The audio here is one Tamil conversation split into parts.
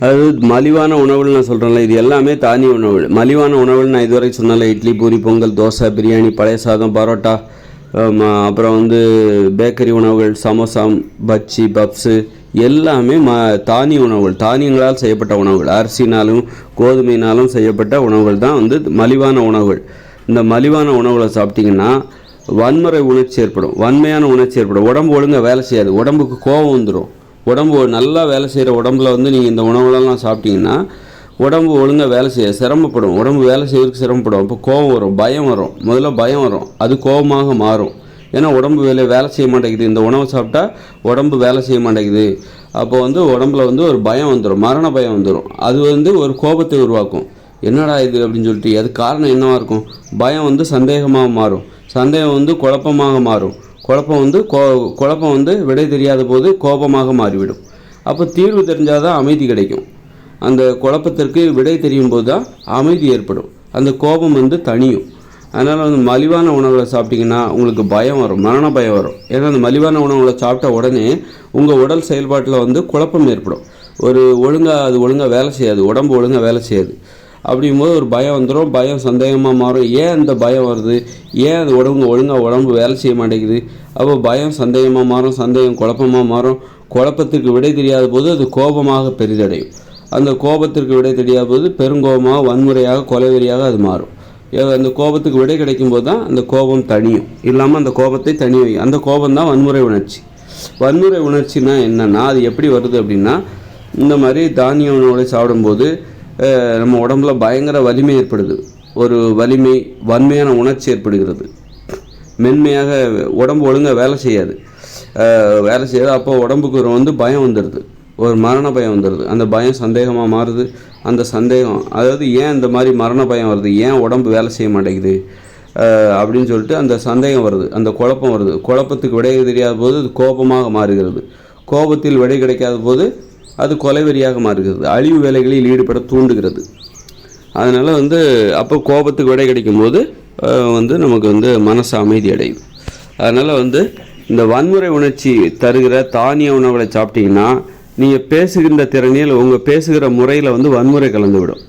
அதாவது மலிவான உணவுகள் நான் சொல்கிறேன்ல இது எல்லாமே தானிய உணவுகள் மலிவான உணவுகள் நான் இதுவரை சொன்னல இட்லி பூரி பொங்கல் தோசை பிரியாணி பழைய சாதம் பரோட்டா அப்புறம் வந்து பேக்கரி உணவுகள் சமோசா பச்சி பப்ஸு எல்லாமே ம தானிய உணவுகள் தானியங்களால் செய்யப்பட்ட உணவுகள். அரிசினாலும் கோதுமையினாலும் செய்யப்பட்ட உணவுகள் தான் வந்து மலிவான உணவுகள். இந்த மலிவான உணவுகளை சாப்பிட்டிங்கன்னா வன்முறை உணர்ச்சி ஏற்படும். வன்மையான உணர்ச்சி ஏற்படும். உடம்பு ஒழுங்காக வேலை செய்யாது. உடம்புக்கு கோபம் வந்துடும் உடம்பு நல்லா வேலை செய்கிற உடம்புல வந்து நீங்கள் இந்த உணவுலலாம் சாப்பிட்டீங்கன்னா உடம்பு ஒழுங்காக வேலை செய்ய சிரமப்படும். உடம்பு வேலை செய்யறதுக்கு சிரமப்படும். அப்போ கோபம் வரும் பயம் வரும். முதல்ல பயம் வரும். அது கோபமாக மாறும். ஏன்னா உடம்பு வேலை வேலை செய்ய மாட்டேங்குது. இந்த உணவை சாப்பிட்டா உடம்பு வேலை செய்ய மாட்டேங்குது. அப்போ வந்து உடம்புல வந்து ஒரு பயம் வந்துடும் மரண பயம் வந்துடும் அது வந்து ஒரு கோபத்தை உருவாக்கும். என்னடா இது அப்படின்னு சொல்லிட்டு அது காரணம் என்னவாக இருக்கும்? பயம் வந்து சந்தேகமாக மாறும். சந்தேகம் வந்து குழப்பமாக மாறும். குழப்பம் வந்து கோ குழப்பம் வந்து விடை தெரியாத போது கோபமாக மாறிவிடும். அப்போ தீர்வு தெரிஞ்சால் தான் அமைதி கிடைக்கும். அந்த குழப்பத்திற்கு விடை தெரியும் போது தான் அமைதி ஏற்படும். அந்த கோபம் வந்து தனியும் அதனால் வந்து மலிவான உணவுகளை சாப்பிட்டிங்கன்னா உங்களுக்கு பயம் வரும் மரண பயம் வரும். ஏன்னா அந்த மலிவான உணவுகளை சாப்பிட்ட உடனே உங்கள் உடல் செயல்பாட்டில் வந்து குழப்பம் ஏற்படும். ஒரு ஒழுங்காக அது ஒழுங்காக வேலை செய்யாது உடம்பு ஒழுங்காக வேலை செய்யாது. அப்படிங்கும்போது ஒரு பயம் வந்துடும் பயம் சந்தேகமாக மாறும். ஏன் அந்த பயம் வருது? ஏன் அது உடம்பு ஒழுங்காக உடம்பு வேலை செய்ய மாட்டேங்குது? அப்போ பயம் சந்தேகமாக மாறும். சந்தேகம் குழப்பமாக மாறும். குழப்பத்திற்கு விடை தெரியாத போது அது கோபமாக பெரிதடையும். அந்த கோபத்திற்கு விடை தெரியாத போது பெருங்கோபமாக வன்முறையாக கொலைவெறியாக அது மாறும். ஏ- அந்த கோபத்துக்கு விடை கிடைக்கும் போது தான் அந்த கோபம் தனியும் இல்லாமல் அந்த கோபத்தை தனி வை அந்த கோபம் தான் வன்முறை உணர்ச்சி. வன்முறை உணர்ச்சினா என்னன்னா அது எப்படி வருது அப்படின்னா இந்த மாதிரி தானிய உணவுகளை சாப்பிடும்போது நம்ம உடம்புல பயங்கர வலிமை ஏற்படுது. ஒரு வலிமை வன்மையான உணர்ச்சி ஏற்படுகிறது. மென்மையாக உடம்பு ஒழுங்காக வேலை செய்யாது. வேலை செய்யாது. அப்போ உடம்புக்கு ஒரு வந்து பயம் வந்துடுது ஒரு மரண பயம் வந்துடுது அந்த பயம் சந்தேகமாக மாறுது. அந்த சந்தேகம் அதாவது ஏன் இந்த மாதிரி மரண பயம் வருது? ஏன் உடம்பு வேலை செய்ய மாட்டேங்குது? அப்படின்னு சொல்லிட்டு அந்த சந்தேகம் வருது. அந்த குழப்பம் வருது. குழப்பத்துக்கு விடை தெரியாத போது அது கோபமாக மாறுகிறது. கோபத்தில் விடை கிடைக்காத போது அது கொலைவெறியாக மாறுகிறது. அழிவு வேலைகளில் ஈடுபட தூண்டுகிறது. அதனால் வந்து அப்போ கோபத்துக்கு விடை கிடைக்கும்போது வந்து நமக்கு வந்து மனசு அமைதி அடையும். அதனால் வந்து இந்த வன்முறை உணர்ச்சி தருகிற தானிய உணவுகளை சாப்பிட்டீங்கன்னா நீங்கள் பேசுகின்ற திறனில் உங்கள் பேசுகிற முறையில் வந்து வன்முறை கலந்து விடும்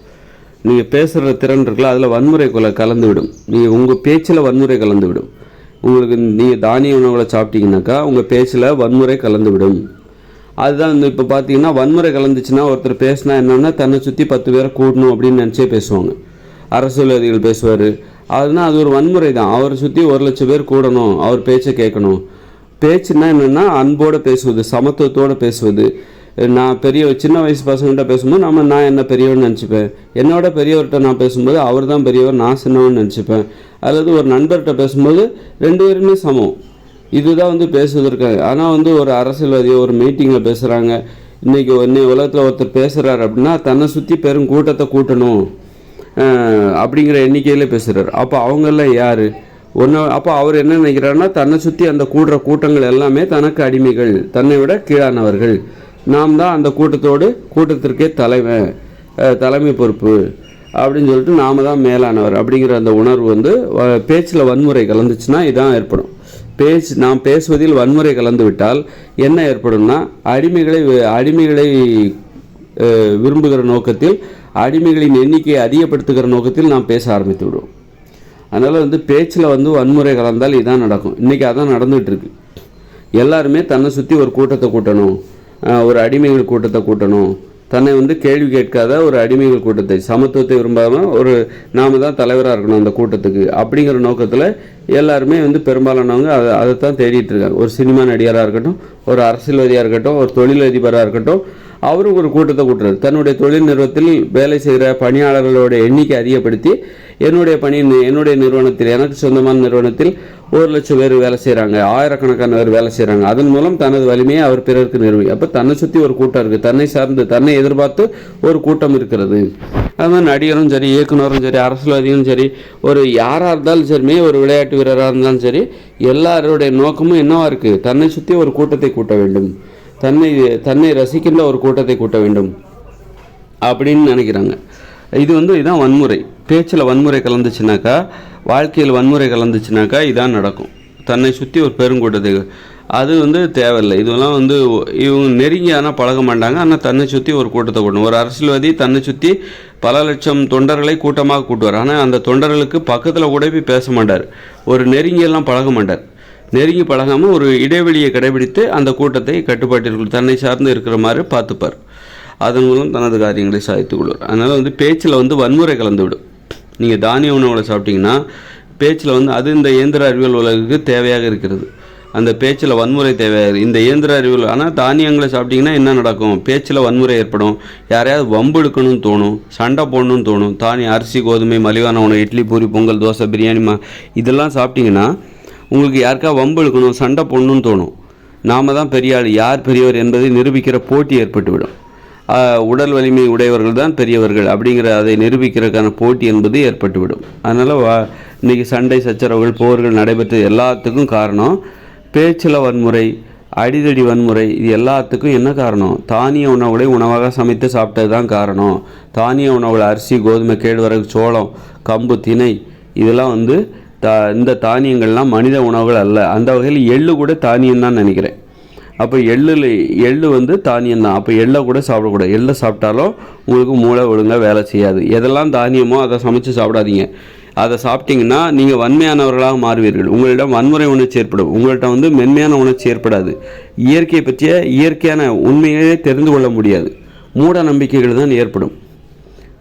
நீங்கள் பேசுகிற திறன் இருக்குல்ல அதில் வன்முறை கொல கலந்து விடும் நீங்கள் உங்கள் பேச்சில் வன்முறை கலந்து விடும் உங்களுக்கு நீங்கள் தானிய உணவுகளை சாப்பிட்டீங்கன்னாக்கா உங்கள் பேச்சில் வன்முறை கலந்து விடும் அதுதான் இந்த இப்போ பார்த்தீங்கன்னா வன்முறை கலந்துச்சுன்னா ஒருத்தர் பேசினா என்னென்னா தன்னை சுற்றி பத்து பேரை கூடணும் அப்படின்னு நினச்சே பேசுவாங்க. அரசியல்வாதிகள் பேசுவார். அதுனா அது ஒரு வன்முறை தான். அவரை சுற்றி ஒரு லட்சம் பேர் கூடணும் அவர் பேச்சை கேட்கணும். பேச்சுன்னா என்னென்னா அன்போடு பேசுவது சமத்துவத்தோடு பேசுவது. நான் பெரிய சின்ன வயசு பசங்கள்கிட்ட பேசும்போது நம்ம நான் என்ன பெரியவன்னு நினச்சிப்பேன். என்னோட பெரியவர்கிட்ட நான் பேசும்போது அவர் தான் பெரியவர் நான் சின்னவன் நினச்சிப்பேன். அல்லது ஒரு நண்பர்கிட்ட பேசும்போது ரெண்டு பேருமே சமம். இதுதான் வந்து பேசுவதற்கு. ஆனால் வந்து ஒரு அரசியல்வாதி ஒரு மீட்டிங்கில் பேசுகிறாங்க இன்றைக்கி இன்னைக்கு உலகத்தில் ஒருத்தர் பேசுகிறாரு அப்படின்னா தன்னை சுற்றி பெரும் கூட்டத்தை கூட்டணும். அப்படிங்கிற எண்ணிக்கையில் பேசுகிறார் அப்போ அவங்கெல்லாம் யார்? ஒன்று அப்போ அவர் என்ன நினைக்கிறாருன்னா தன்னை சுற்றி அந்த கூடுற கூட்டங்கள் எல்லாமே தனக்கு அடிமைகள். தன்னை விட கீழானவர்கள். நாம் தான் அந்த கூட்டத்தோடு கூட்டத்திற்கே தலைமை தலைமை பொறுப்பு அப்படின்னு சொல்லிட்டு நாம தான் மேலானவர் அப்படிங்கிற அந்த உணர்வு வந்து பேச்சில் வன்முறை கலந்துச்சுன்னா இதான் ஏற்படும். பேச்சு நாம் பேசுவதில் வன்முறை கலந்துவிட்டால் என்ன ஏற்படும்னா அடிமைகளை அடிமைகளை விரும்புகிற நோக்கத்தில் அடிமைகளின் எண்ணிக்கையை அதிகப்படுத்துகிற நோக்கத்தில் நாம் பேச ஆரம்பித்து விடுவோம் அதனால் வந்து பேச்சில் வந்து வன்முறை கலந்தால் இதான் நடக்கும். இன்றைக்கி அதான் நடந்துகிட்ருக்கு எல்லாருமே தன்னை சுற்றி ஒரு கூட்டத்தை கூட்டணும். ஒரு அடிமைகள் கூட்டத்தை கூட்டணும். தன்னை வந்து கேள்வி கேட்காத ஒரு அடிமைகள் கூட்டத்தை சமத்துவத்தை விரும்பாமல் ஒரு நாம தான் தலைவராக இருக்கணும் அந்த கூட்டத்துக்கு அப்படிங்கிற நோக்கத்தில் எல்லாருமே வந்து பெரும்பாலானவங்க அதை அதைத்தான் தேடிட்டு இருக்காங்க. ஒரு சினிமா நடிகராக இருக்கட்டும் ஒரு அரசியல்வாதியாக இருக்கட்டும் ஒரு தொழிலதிபராக இருக்கட்டும் அவரும் ஒரு கூட்டத்தை கூட்டுறாரு. தன்னுடைய தொழில் நிறுவனத்தில் வேலை செய்கிற பணியாளர்களோட எண்ணிக்கை அதிகப்படுத்தி என்னுடைய பணி என்னுடைய நிறுவனத்தில் எனக்கு சொந்தமான நிறுவனத்தில் ஒரு லட்சம் பேர் வேலை செய்கிறாங்க ஆயிரக்கணக்கான பேர் வேலை செய்கிறாங்க அதன் மூலம் தனது வலிமையை அவர் பிறருக்கு நிறுவி அப்போ தன்னை சுற்றி ஒரு கூட்டம் இருக்குது தன்னை சார்ந்து தன்னை எதிர்பார்த்து ஒரு கூட்டம் இருக்கிறது. அது மாதிரி நடிகரும் சரி இயக்குனரும் சரி அரசியல்வாதியும் சரி ஒரு யாராக இருந்தாலும் சரிமே ஒரு விளையாட்டு வீரராக இருந்தாலும் சரி எல்லாருடைய நோக்கமும் என்னவா இருக்குது தன்னை சுற்றி ஒரு கூட்டத்தை கூட்ட வேண்டும். தன்னை தன்னை ரசிக்கின்ற ஒரு கூட்டத்தை கூட்ட வேண்டும். அப்படின்னு நினைக்கிறாங்க. இது வந்து இதுதான் வன்முறை. பேச்சில் வன்முறை கலந்துச்சுனாக்கா வாழ்க்கையில் வன்முறை கலந்துச்சுனாக்கா இதான் நடக்கும். தன்னை சுற்றி ஒரு பெருங்கூட்டத்தை அது வந்து தேவையில்லை. இதெல்லாம் வந்து இவங்க நெருங்கி ஆனால் பழக மாட்டாங்க. ஆனால் தன்னை சுற்றி ஒரு கூட்டத்தை கூட்டணும். ஒரு அரசியல்வாதி தன்னை சுற்றி பல லட்சம் தொண்டர்களை கூட்டமாக கூட்டுவார். ஆனால் அந்த தொண்டர்களுக்கு பக்கத்தில் கூட போய் பேச மாட்டார். ஒரு நெருங்கியெல்லாம் பழக மாட்டார். நெருங்கி பழகாமல் ஒரு இடைவெளியை கடைபிடித்து அந்த கூட்டத்தை கட்டுப்பாட்டிற்குள் தன்னை சார்ந்து இருக்கிற மாதிரி பார்த்துப்பார். அதன் மூலம் தனது காரியங்களை சாதித்துக் கொள்வார். அதனால் வந்து பேச்சில் வந்து வன்முறை கலந்துவிடும். நீங்கள் தானிய உணவுகளை சாப்பிட்டீங்கன்னா பேச்சில் வந்து அது இந்த இயந்திர அறிவியல் உலகுக்கு தேவையாக இருக்கிறது. அந்த பேச்சில் வன்முறை தேவையாக இந்த இயந்திர அறிவியல் ஆனால் தானியங்களை சாப்பிட்டீங்கன்னா என்ன நடக்கும்? பேச்சில் வன்முறை ஏற்படும். யாரையாவது வம்பு எடுக்கணும்னு தோணும் சண்டை போடணும்னு தோணும் தானியம் அரிசி கோதுமை மலிவான உணவு இட்லி பூரி பொங்கல் தோசை பிரியாணி மா இதெல்லாம் சாப்பிட்டீங்கன்னா உங்களுக்கு யாருக்கா வம்பு எடுக்கணும் சண்டை போடணும்னு தோணும். நாம தான் பெரிய ஆள் யார் பெரியவர் என்பதை நிரூபிக்கிற போட்டி ஏற்பட்டுவிடும். உடல் வலிமை உடையவர்கள் தான் பெரியவர்கள் அப்படிங்கிற அதை நிரூபிக்கிறதுக்கான போட்டி என்பது ஏற்பட்டுவிடும். அதனால் வா இன்றைக்கி சண்டை சச்சரவுகள் போர்கள் நடைபெற்ற எல்லாத்துக்கும் காரணம் பேச்சில் வன்முறை அடிதடி வன்முறை இது எல்லாத்துக்கும் என்ன காரணம்? தானிய உணவுகளை உணவாக சமைத்து சாப்பிட்டது தான் காரணம். தானிய உணவுகள் அரிசி கோதுமை கேழ்வரகு சோளம் கம்பு திணை இதெல்லாம் வந்து தா இந்த தானியங்கள்லாம் மனித உணவுகள் அல்ல. அந்த வகையில் எள்ளு கூட தானியம் தான் நினைக்கிறேன். அப்போ எள்ளில் எள்ளு வந்து தானியம் தான். அப்போ எள்ளை கூட சாப்பிடக்கூடாது. எள்ளை சாப்பிட்டாலும் உங்களுக்கு மூளை ஒழுங்காக வேலை செய்யாது. எதெல்லாம் தானியமோ அதை சமைச்சு சாப்பிடாதீங்க. அதை சாப்பிட்டீங்கன்னா நீங்கள் வன்மையானவர்களாக மாறுவீர்கள். உங்களிடம் வன்முறை உணர்ச்சி ஏற்படும். உங்கள்கிட்ட வந்து மென்மையான உணர்ச்சி ஏற்படாது. இயற்கையை பற்றிய இயற்கையான உண்மையே தெரிந்து கொள்ள முடியாது. மூட நம்பிக்கைகள் தான் ஏற்படும்.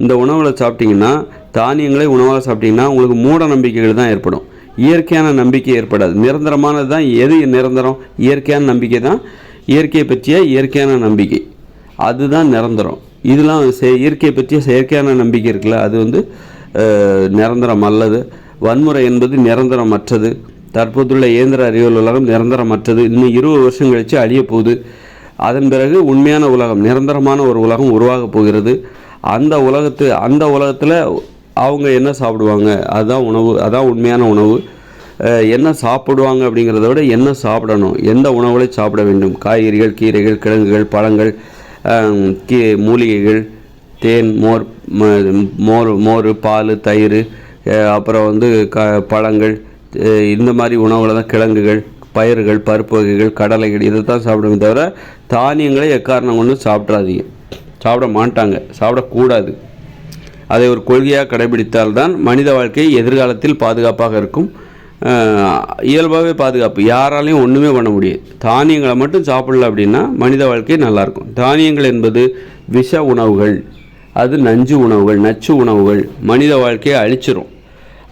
இந்த உணவுகளை சாப்பிட்டிங்கன்னா தானியங்களை உணவாக சாப்பிட்டிங்கன்னா உங்களுக்கு மூட நம்பிக்கைகள் தான் ஏற்படும். இயற்கையான நம்பிக்கை ஏற்படாது. நிரந்தரமானது தான். எது நிரந்தரம்? இயற்கையான நம்பிக்கை தான். இயற்கையை பற்றிய இயற்கையான நம்பிக்கை. அதுதான் நிரந்தரம். இதெல்லாம் செ- இயற்கையை பற்றிய செயற்கையான நம்பிக்கை இருக்குல்ல அது வந்து நிரந்தரம் அல்லது வன்முறை என்பது நிரந்தரமற்றது. தற்போதுள்ள இயந்திர அறிவியல் உலகம் நிரந்தரமற்றது. இன்னும் இருபது வருஷம் கழித்து அழிய போகுது அதன் பிறகு உண்மையான உலகம் நிரந்தரமான ஒரு உலகம் உருவாக போகிறது. அந்த உலகத்து அந்த உலகத்தில் அவங்க என்ன சாப்பிடுவாங்க? அதுதான் உணவு அதான் உண்மையான உணவு. என்ன சாப்பிடுவாங்க அப்படிங்கிறத விட என்ன சாப்பிடணும்? எந்த உணவுகளை சாப்பிட வேண்டும்? காய்கறிகள் கீரைகள் கிழங்குகள் பழங்கள் கீ மூலிகைகள் தேன் மோர் மோர் மோர் பால் தயிர் அப்புறம் வந்து க பழங்கள் இந்த மாதிரி உணவுகளை தான் கிழங்குகள் பயிர்கள் பருப்பு வகைகள் கடலைகள் இதை தான் சாப்பிடுமே தவிர தானியங்களை எக்காரணம் கொண்டு சாப்பிட்றாதீங்க சாப்பிட மாட்டாங்க. சாப்பிடக்கூடாது. அதை ஒரு கொள்கையாக கடைபிடித்தால்தான் மனித வாழ்க்கை எதிர்காலத்தில் பாதுகாப்பாக இருக்கும். இயல்பாகவே பாதுகாப்பு. யாராலையும் ஒன்றுமே பண்ண முடியாது. தானியங்களை மட்டும் சாப்பிடல அப்படின்னா மனித வாழ்க்கை நல்லாயிருக்கும். தானியங்கள் என்பது விஷ உணவுகள். அது நஞ்சு உணவுகள் நச்சு உணவுகள். மனித வாழ்க்கையை அழிச்சிரும்.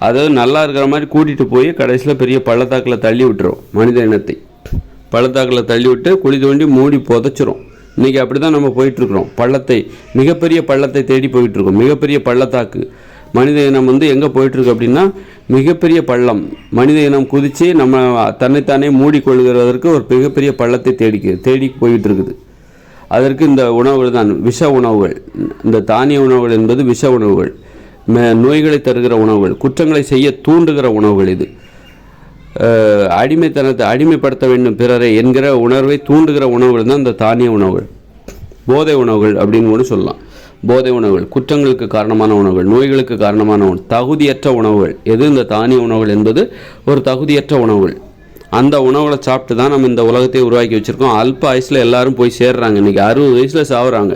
அதாவது நல்லா இருக்கிற மாதிரி கூட்டிகிட்டு போய் கடைசியில் பெரிய பள்ளத்தாக்கில் தள்ளி விட்டுரும் மனித இனத்தை. பள்ளத்தாக்கில் தள்ளி விட்டு குழி தோண்டி மூடி புதைச்சிரும். இன்றைக்கி அப்படி தான் நம்ம போயிட்டுருக்குறோம். பள்ளத்தை மிகப்பெரிய பள்ளத்தை தேடி போயிட்டுருக்கோம். மிகப்பெரிய பள்ளத்தாக்கு. மனித இனம் வந்து எங்கே போயிட்டுருக்கு அப்படின்னா மிகப்பெரிய பள்ளம். மனித இனம் குதித்து நம்ம தன்னைத்தானே மூடிக்கொள்கிறதற்கு ஒரு மிகப்பெரிய பள்ளத்தை தேடிக்க தேடி போயிட்டு இருக்குது அதற்கு இந்த உணவுகள் தான் விஷ உணவுகள். இந்த தானிய உணவுகள் என்பது விஷ உணவுகள். நோய்களை தருகிற உணவுகள். குற்றங்களை செய்ய தூண்டுகிற உணவுகள் இது. அடிமைத்தனத்தை அடிமைப்படுத்த வேண்டும் பிறரை என்கிற உணர்வை தூண்டுகிற உணவுகள் தான் இந்த தானிய உணவுகள். போதை உணவுகள் அப்படின்னு கூட சொல்லலாம். போதை உணவுகள் குற்றங்களுக்கு காரணமான உணவுகள் நோய்களுக்கு காரணமான உணவு தகுதியற்ற உணவுகள். எது இந்த தானிய உணவுகள் என்பது? ஒரு தகுதியற்ற உணவுகள். அந்த உணவுகளை சாப்பிட்டு தான் நம்ம இந்த உலகத்தை உருவாக்கி வச்சுருக்கோம். அல்ப வயசில் எல்லாரும் போய் சேர்றாங்க. இன்றைக்கி அறுபது வயசில் சாகுறாங்க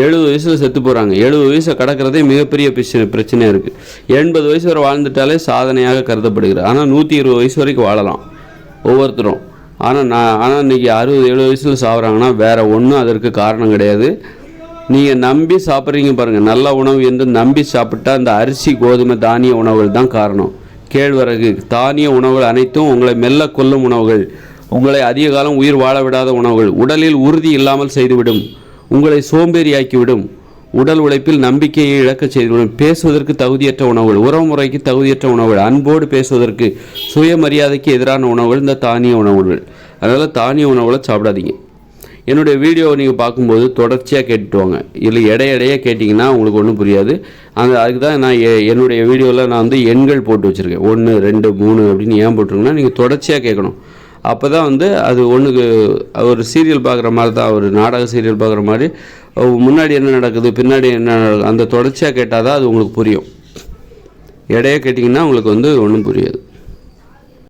எழுபது வயசில் செத்து போகிறாங்க எழுபது வயசை கடக்கிறதே மிகப்பெரிய பிரச்சனை பிரச்சனையாக இருக்குது எண்பது வயசு வரை வாழ்ந்துட்டாலே சாதனையாக கருதப்படுகிறது. ஆனால் நூற்றி இருபது வயசு வரைக்கும் வாழலாம். ஒவ்வொருத்தரும். ஆனால் நான் ஆனால் இன்றைக்கி அறுபது எழுபது வயசில் சாப்பிட்றாங்கன்னா வேறு ஒன்றும் அதற்கு காரணம் கிடையாது. நீங்கள் நம்பி சாப்பிட்றீங்க பாருங்கள் நல்ல உணவு என்று நம்பி சாப்பிட்டா அந்த அரிசி கோதுமை தானிய உணவுகள் தான் காரணம். கேழ்வரகு தானிய உணவுகள் அனைத்தும் உங்களை மெல்ல கொல்லும் உணவுகள். உங்களை அதிக காலம் உயிர் வாழ விடாத உணவுகள். உடலில் உறுதி இல்லாமல் செய்துவிடும். உங்களை சோம்பேறியாக்கிவிடும். உடல் உழைப்பில் நம்பிக்கையை இழக்க செய்துவிடும். பேசுவதற்கு தகுதியற்ற உணவுகள் உறவுமுறைக்கு தகுதியற்ற உணவுகள் அன்போடு பேசுவதற்கு சுயமரியாதைக்கு எதிரான உணவுகள் இந்த தானிய உணவுகள். அதனால் தானிய உணவுகளை சாப்பிடாதீங்க. என்னுடைய வீடியோவை நீங்கள் பார்க்கும்போது தொடர்ச்சியாக கேட்டுட்டு வாங்க. இல்லை இடையிடையே கேட்டிங்கன்னா உங்களுக்கு ஒன்றும் புரியாது. அந்த அதுக்கு தான் நான் எ- என்னுடைய வீடியோவில் நான் வந்து எண்கள் போட்டு வச்சுருக்கேன். ஒன்று ரெண்டு மூணு அப்படின்னு ஏன் போட்டிருக்கேன்னா நீங்கள் தொடர்ச்சியாக கேட்கணும். அப்போ தான் வந்து அது ஒன்றுக்கு ஒரு சீரியல் பார்க்குற மாதிரி தான் ஒரு நாடக சீரியல் பார்க்குற மாதிரி முன்னாடி என்ன நடக்குது பின்னாடி என்ன நடக்குது அந்த தொடர்ச்சியாக கேட்டால் தான் அது உங்களுக்கு புரியும். இடையே கேட்டிங்கன்னா உங்களுக்கு வந்து ஒன்றும் புரியாது.